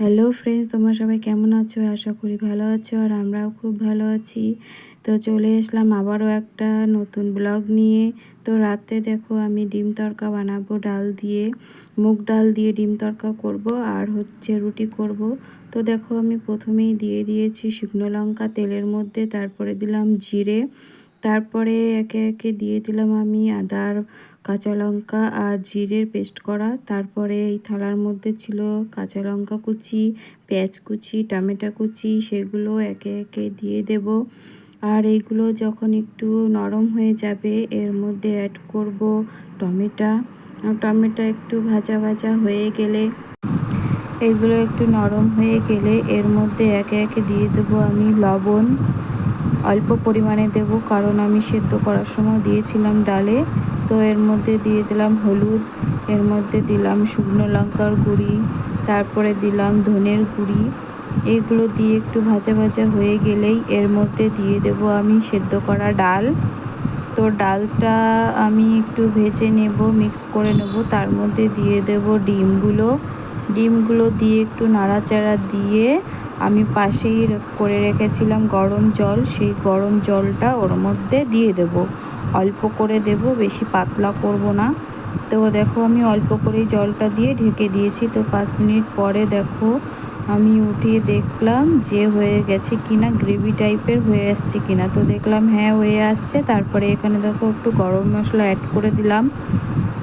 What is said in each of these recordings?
Hello friends তোমরা সবাই কেমন আছো? আশা করি ভালো আছো আর আমরাও খুব ভালো আছি। তো চলে এসলাম আবারও একটা নতুন ব্লগ নিয়ে। তো রাতে দেখো আমি ডিম তরকা বানাবো, ডাল দিয়ে। মুগ ডাল দিয়ে ডিম তরকা করব আর হচ্ছে রুটি করব। তো দেখো আমি প্রথমেই দিয়ে দিয়েছি শুকনো লঙ্কা তেলের মধ্যে, তারপরে দিলাম জিরে। তারপরে একে একে দিয়ে দিলাম আমি আদার কাঁচা লঙ্কা আর জিরের পেস্ট করা। তারপরে এই থালার মধ্যে ছিল কাঁচা লঙ্কা কুচি, পেঁয়াজ কুচি, টমেটো কুচি, সেগুলো একে একে দিয়ে দেব। আর এইগুলো যখন একটু নরম হয়ে যাবে, এর মধ্যে অ্যাড করব টমেটো। টমেটো একটু ভাজা ভাজা হয়ে গেলে, এগুলো একটু নরম হয়ে গেলে, এর মধ্যে একে একে দিয়ে দেবো আমি লবণ। অল্প পরিমাণে দেব, কারণ আমি সেদ্ধ করার সময় দিয়েছিলাম ডালে। তো এর মধ্যে দিয়ে দিলাম হলুদ, এর মধ্যে দিলাম শুকনো লঙ্কার গুঁড়ি, তারপরে দিলাম ধনের গুঁড়ি। এগুলো দিয়ে একটু ভাজা ভাজা হয়ে গেলেই এর মধ্যে দিয়ে দেব আমি সেদ্ধ করা ডাল। তো ডালটা আমি একটু ভেজে নেব, মিক্স করে নেব, তার মধ্যে দিয়ে দেব ডিমগুলো। ডিমগুলো দিয়ে একটু নাড়াচাড়া দিয়ে আমি পাশেই করে রেখেছিলাম গরম জল। সেই গরম জলটা ওর মধ্যে দিয়ে দেব। অল্প করে দেব, বেশি পাতলা করব না। তো দেখো আমি অল্প করেই জলটা দিয়ে ঢেকে দিয়েছি। তো পাঁচ মিনিট পরে দেখো আমি উঠিয়ে দেখলাম যে হয়ে গেছে কিনা, গ্রেভি টাইপের হয়ে আসছে কিনা। তো দেখলাম হ্যাঁ হয়ে আসছে। তারপরে এখানে দেখো একটু গরম মশলা অ্যাড করে দিলাম।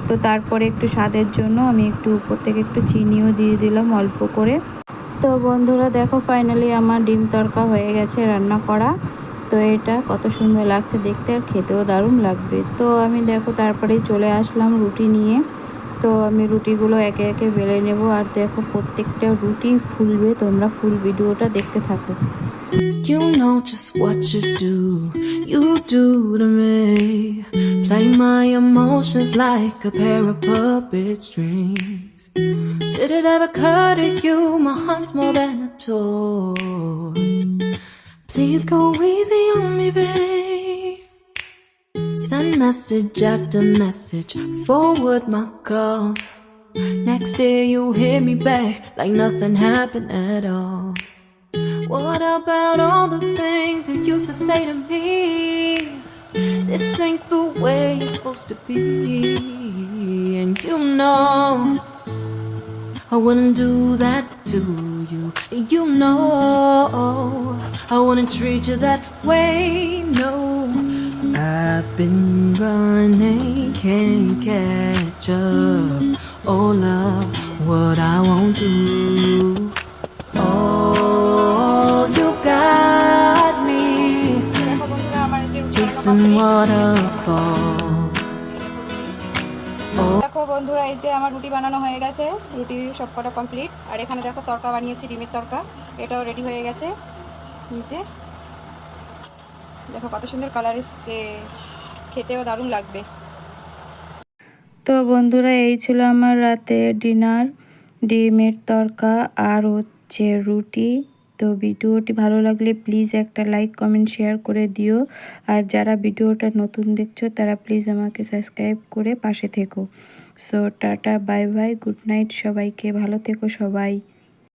তো তারপরে একটু স্বাদের জন্য আমি একটু উপর থেকে একটু চিনিও দিয়ে দিলাম অল্প করে। তো বন্ধুরা দেখো ফাইনালি আমার ডিম তরকা হয়ে গেছে রান্না করা। তো এটা কত সুন্দর লাগছে দেখতে আর খেতেও দারুণ লাগবে। তো আমি দেখো তারপরে চলে আসলাম রুটি নিয়ে। তো আমি রুটিগুলো একে একে বেলে নেব আর দেখো প্রত্যেকটা রুটি ফুলবে তোমরা ফুল ভিডিওটা দেখতে থাকো You know just what you do, you do to me. Play my emotions like a pair of puppet strings. Did it ever occur to you my heart's more than a toy? Please go easy on me, babe. Send message after message, forward my calls. Next day you hit me back like nothing happened at all. What about all the things you used to say to me? This ain't the way it's supposed to be. And you know, I wouldn't do that to you. You know, I wouldn't treat you that way. No, I've been running, can't catch up. Oh, love, what I won't do. Oh, you got me chasing waterfall. দেখো বন্ধুরা এই যে আমার রুটি বানানো হয়ে গেছে রুটি সব কটা কমপ্লিট আর এখানে দেখো তরকা বানিয়েছি ডিমের তরকা এটাও রেডি হয়ে গেছে নিচে দেখো কত সুন্দর কালার এসছে। খেতেও দারুণ লাগবে। তো বন্ধুরা, এই ছিল আমার রাতে ডিনার ডিমের তরকা আর হচ্ছে রুটি। তো ভিডিওটি ভালো লাগলে প্লিজ একটা লাইক কমেন্ট শেয়ার করে দিও। আর যারা ভিডিওটা নতুন দেখছ, তারা প্লিজ আমাকে সাবস্ক্রাইব করে পাশে থেকো। So tata bye bye good night সবাইকে, ভালো থেকো সবাই।